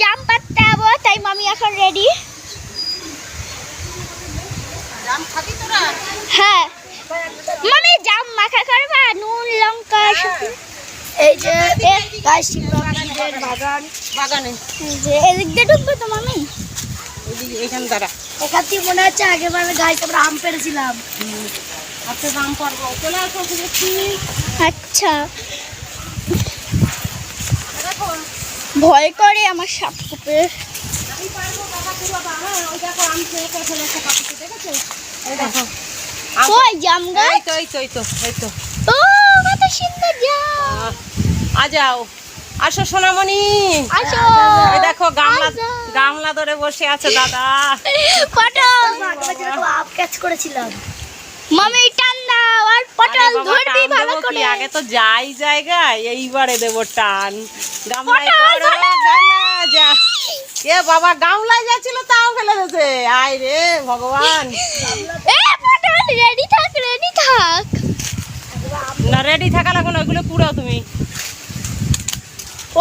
জাম পাততে যাব তাই মামি এখন রেডি জাম খাবি তোরা? হ্যাঁ। মামি জাম মাখা করবা নুন লঙ্কা এই যে গাছ বাগান। বাগানে। এই যে এদিক দিয়ে ঢুকবে তো মামি? এইখানে দাঁড়া। এখান থেকে মনে হচ্ছে আগের বার গাছ আমরা আম পেরেছিলাম আজকে জাম পারব চলে আসো আচ্ছা। ভয় করে আমার সাপ কুপে। জাম গাছ? এই তো এই তো এই তো ও কত সুন্দর জাম। আ যাও। আসো সোনামণি। আসো। দেখো গামলা ধরে বসে আছে দাদা। ক্যাচ করেছিলাম। মামি টান দাও আর পটল ধরবি ভালো করে। আগে তো যাই জায়গায় এইবারে দেবো টান। গামলায় করো, ধরো। যা। এ বাবা গামলায় যাচ্ছিল তাও ফেলে দিয়েছে। আয় রে ভগবান। এ পটল রেডি থাক রেডি থাক। না রেডি থাকা লাগবে না ওইগুলো পুরাও তুমি।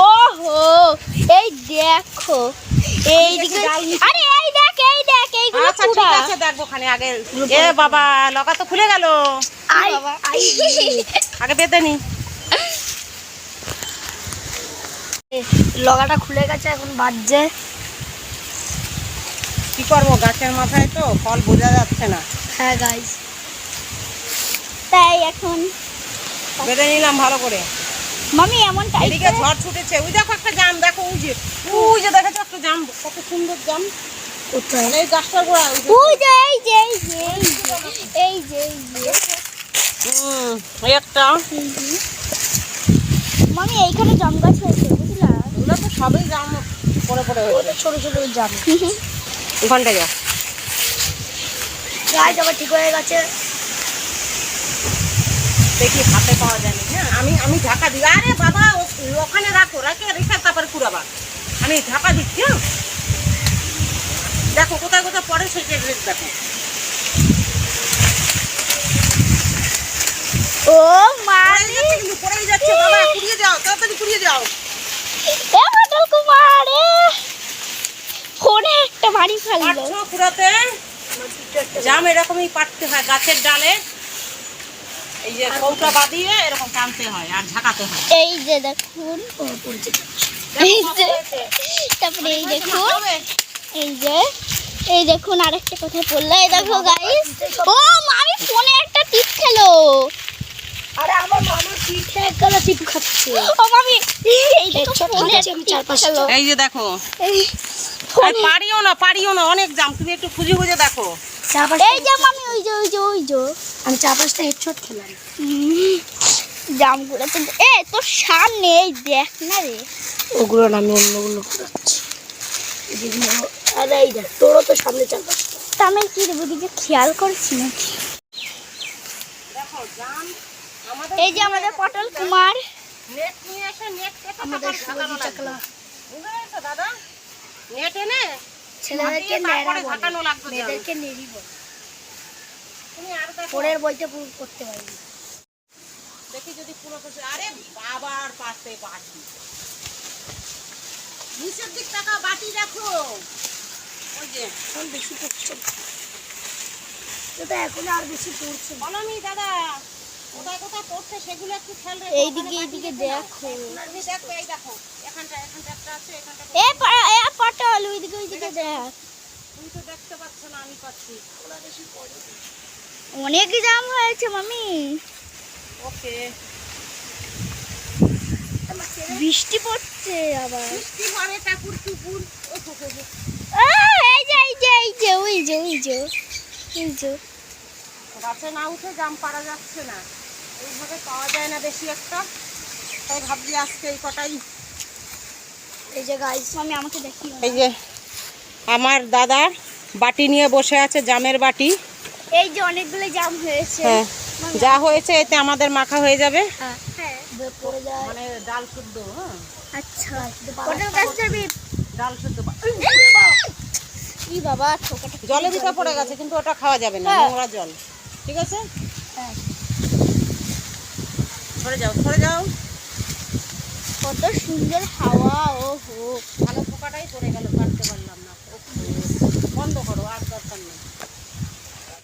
ওহো এই দেখো এই দিকে আরে এই দেখ এই দেখ এইগুলো আচ্ছা ঠিক আছে দেখব খানে আগে। এ বাবা লগা তো খুলে গেল। আগে বেঁধে নি। লগাটা খুলে গেছে এখন বাজছে। কি করব গাছের মাথায় তো ফল বোঝা যাচ্ছে না। হ্যাঁ গাইস তাই এখন বেঁধে নিলাম ভালো করে। মামি এমন এদিকে ঝড় ছুটেছে। ওই দেখো একটা জাম দেখো ওই যে ওই যে দেখেছ একটা জাম কত সুন্দর জাম। এই গাছটার গোড়া ওই যে। এই যে এই যে এই যে এই যে হুম, একটা। মামি এইখানে জাম গাছ হয়েছে বুঝলা? এগুলো তো সবই জাম পড়ে পড়ে হয়েছে ছোট ছোট জাম। ওখানটায় যাও। গাছ আবার ঠিক হয়ে গেছে। দেখি হাতে পাওয়া যায় না হ্যাঁ আমি আমি ঢাকা দিই। আরে বাবা ওখানে রাখো রাখে রেখে তারপরে কুড়াবা। আমি ঢাকা দিচ্ছি হ্যাঁ? দেখো কোথায় কোথায় পড়ে সেটা দেখো। ও যাচ্ছে কিন্তু পড়েই যাচ্ছে। বাবা কুড়িয়ে যাও তাড়াতাড়ি কুড়িয়ে যাও। এ পটল কুমার এ। ফোনে একটা বাড়ি ফেলল পাচ্ছ কুড়াতে জাম এরকমই পাটতে হয় গাছের ডালে। এই যে কৌটা বাঁধিয়ে এরকম টানতে হয় আর ঝাঁকাতে হয়। এই যে দেখুন এই যে তারপরে এই দেখুন এই যে। এই দেখুন আরেকটা কোথায় পড়ল? এই দেখো গাইস ও মামি ফোনে একটা টিপ খেলো। আরে আমার মামা সিটটা একদম টিপ খাচ্ছে। ও মামি এই দেখো ফোনে আমি চার পাঁচটা। খেলো। এই যে দেখো। এই আর পারিও না পারিও না অনেক জাম। তুমি একটু খুঁজে খুঁজে দেখো। এই যে মামি ওই যে ওই যে ওই যে। আমি চা পাঁচটা হেডশট খেলাম। হুম, জামগুলো তো এ তোর সামনে এই দেখ না রে। ওগুলো না আমি অন্যগুলো ঘুরাচ্ছি। যেগুলো আরে এই দেখ তোরও তো সামনে পাঁচটা। তা আমি কি দেবো দিকে খেয়াল করছি নাকি? দেখো জাম আমাদের এই যে আমাদের পটল কুমার। নেট নিয়ে এসে নেট আমাদের লাগবে। চাকলা। বুঝতে দাদা? নেট এনে ছেলেদেরকে। মেয়েদেরকে নেড়ি বলে। তুমি আর দেখো। পরের বইতে পুরো করতে পারিনি। দেখি যদি পুরো কিছু আরে বাবার পাশে বাটি। নিচের দিক টাকা বাটি দেখো। ওই যে এখন বেশি পড়ছে না। এখন আর বেশি পড়ছে বলমি দাদা কোথায় কোথায় পড়ছে সেগুলো একটু খেয়াল রেখো এইদিকে এইদিকে দেখো। তুমি দেখো এই দেখো এখানটা এখানটা একটা আছে এখানটা এ পটল ওইদিকে ওইদিকে দেখ। তুমি তো দেখতে পাচ্ছ না আমি পাচ্ছি। অনেক জাম হয়েছে মামি ওকে। বৃষ্টি পড়ছে আবার। বৃষ্টি পরে ঠাকুর টুকুর ও হো হো হো। আহ, এই যে এই যে এই যে ওই যে ওই যে গাছে না উঠে জাম পারা যাচ্ছে না। এইভাবে পাওয়া যায় না বেশি একটা। তাই ভাবছি আজকে এই কটাই। এই যে গাইস মামি আমাকে দেখি এই যে আমার দাদার বাটি নিয়ে বসে আছে জামের বাটি। এই যে অনেকগুলো জাম হয়েছে। হ্যাঁ যা হয়েছে এতে আমাদের মাখা হয়ে যাবে। হ্যাঁ পড়ে যায় মানে ডাল শুদ্ধ হ্যাঁ। আচ্ছা গাছ ডাল শুদ্ধ ই বাবা জলে ভিতরে পড়ে গেছে কিন্তু ওটা খাওয়া যাবে না হ্যাঁ। নোংরা জল। ঠিক আছে? হ্যাঁ। সরে যাও সরে যাও। কত সুন্দর হাওয়া ও হো ভালো পোকাটাই পড়ে গেল কাটতে পারলাম না। বন্ধ করো আর দরকার নেই।